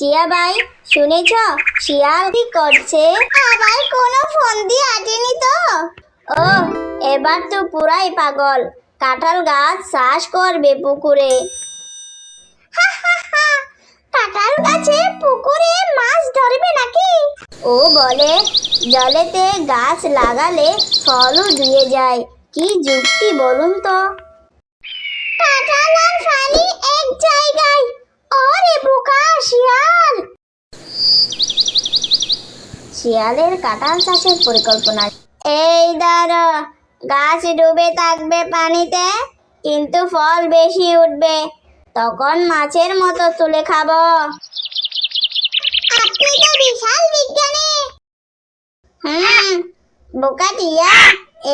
টিয়া ভাই শুনেছ? শিয়াল কি করছে? আবার কোনো ফোন দিয়ে আটেনি তো। ও এবার তো পুরাই পাগল। কাঁঠাল গাছ চাষ করবে পুকুরে। কাঁঠাল গাছে পুকুরে মাছ ধরবে নাকি? ও বলে জলেতে গাছ লাগালে ফলও ধুয়ে যায়। কি যুক্তি বলুন তো। কাঁঠাল আর ফানি এক জায়গায়। শিয়ালের কাঁঠাল চাষের পরিকল্পনা। এই ধরো গাছ ডুবে থাকবে পানিতে, কিন্তু ফল বেশি উঠবে। তখন মাছের মতো তুলে খাব। আপনি তো বিশাল বিজ্ঞানী। হুম, বোকা টিয়া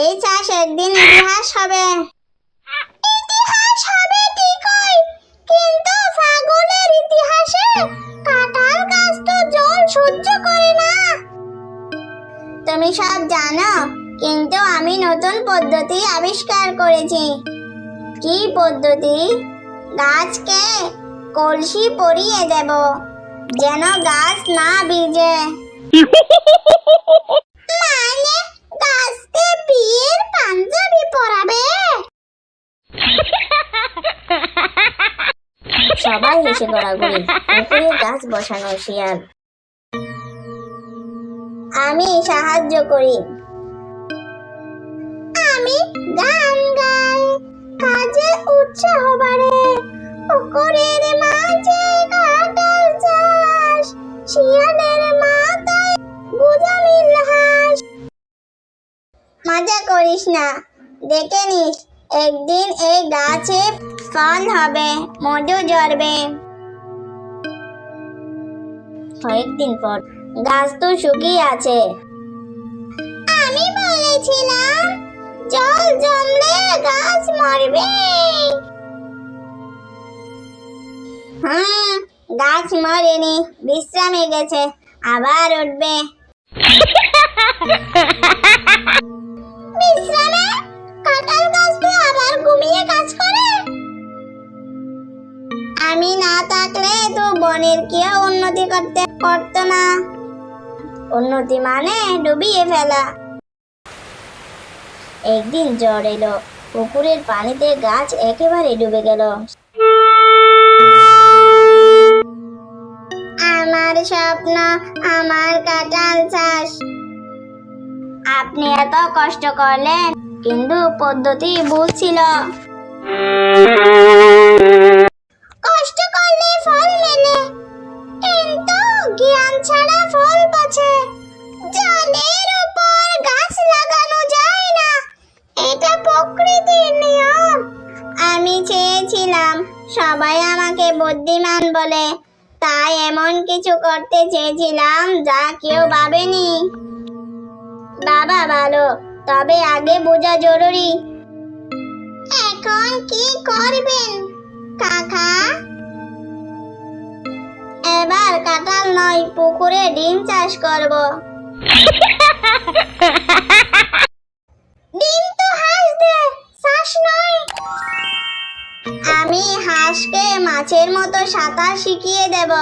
এই চাষ একদিন ইতিহাস হবে। সব জানো, কিন্তু আমি নতুন পদ্ধতি আবিষ্কার করেছি। কি পদ্ধতি? গাছকে কলসি পরিয়ে দেব, যেন গাছ না ভিজে। মানে গাছকে বিয়ের পাঞ্জাবি পরাবে? সবাই হেসে গড়াগড়ি পুকুরে গাছ বসানো শিয়াল। আমি সাহায্য করি। আমি গান গাই, কাজে উৎসাহ বাড়ে। পুকুরের মাঝে কাঁঠাল চাষ, শিয়ালের মাথায় গুজামিল হাঁস। মজা করিস না, দেখে নিস, একদিন এই গাছে ফল হবে, মধু ঝরবে। কয়েকদিন পর গাছ তো শুকিয়ে আছে। আমি বলেছিলাম, জল জমলে গাছ মরবে। হুম, গাছ মরেনি, বিশ্রামে গেছে, আবার উঠবে। আমি না থাকলে তো বনের কেউ উন্নতি করতে পারতো না। উন্নতি মানে ডুবিয়ে ফেলা। একদিন জ্বর এলো, পুকুরের পানিতে গাছ একেবারে ডুবে গেল। আমার স্বপ্ন আমার কাঁঠাল চাষ। আপনি এত কষ্ট করলেন, কিন্তু পদ্ধতি ভুল ছিল। কষ্ট করলে ফল মেলে, কিন্তু জ্ঞান ছাড়া ফল বাঁচে। চেয়েছিলাম সবাই আমাকে বুদ্ধিমান বলে। তাই এমন কিছু করতে চেয়েছিলাম যা কেউ ভাবেনি। বাবা, ভালো। তবে আগে বোঝা জরুরি। এখন কি করবেন, কাকা? এবার কাঁঠাল নয়, পুকুরে ডিম চাষ করব। ডিম তো নয়। হাঁসকে মাছের মতো সাঁতার শিখিয়ে দেব।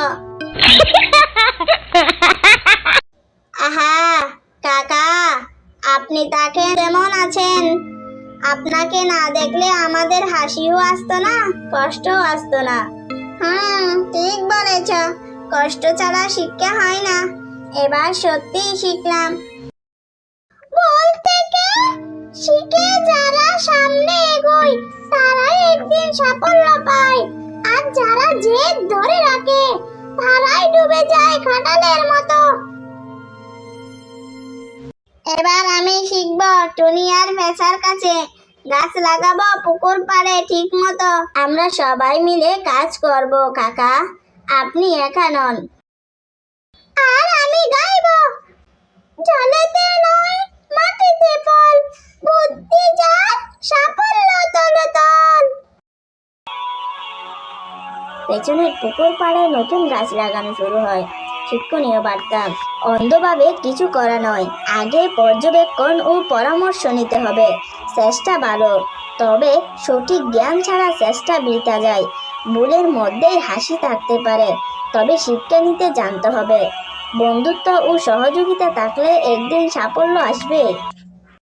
আহা, কাকা, আপনি তাকে কেমন আছেন? আপনাকে না দেখলে আমাদের হাসিও আসতো না, কষ্টও আসতো না। হুম, ঠিক বলেছ, কষ্ট ছাড়া শিক্ষা হয় না। এবার সত্যিই শিখলাম। ভুল থেকে শিখে যারা সামনে এগোয়, তারাই একদিন সাফল্য পায়। যারা জেদ ধরে রাখে, তারাই ডুবে যায় খাটালের মতো। এবার আমি শিখব টুনি আর ফেসার কাছে, গাছ লাগাবো পুকুর পাড়ে ঠিক মতো আমরা সবাই মিলে কাজ করব, কাকা। আপনি একা নন। আর আমি গাইব। জলেতে নয়, মাটিতে ফল। বুদ্ধি যার পেছনের পুকুর পাড়ে নতুন গাছ লাগানো শুরু হয়। শিক্ষণীয় বার্তা, অন্ধভাবে কিছু করা নয়। আগে পর্যবেক্ষণ ও পরামর্শ নিতে হবে। চেষ্টা ভালো তবে সঠিক জ্ঞান ছাড়া চেষ্টা বৃথা যায়। ভুলের মধ্যেই হাসি থাকতে পারে। তবে শিক্ষা নিতে জানতে হবে। বন্ধুত্ব ও সহযোগিতা থাকলে একদিন সাফল্য আসবে।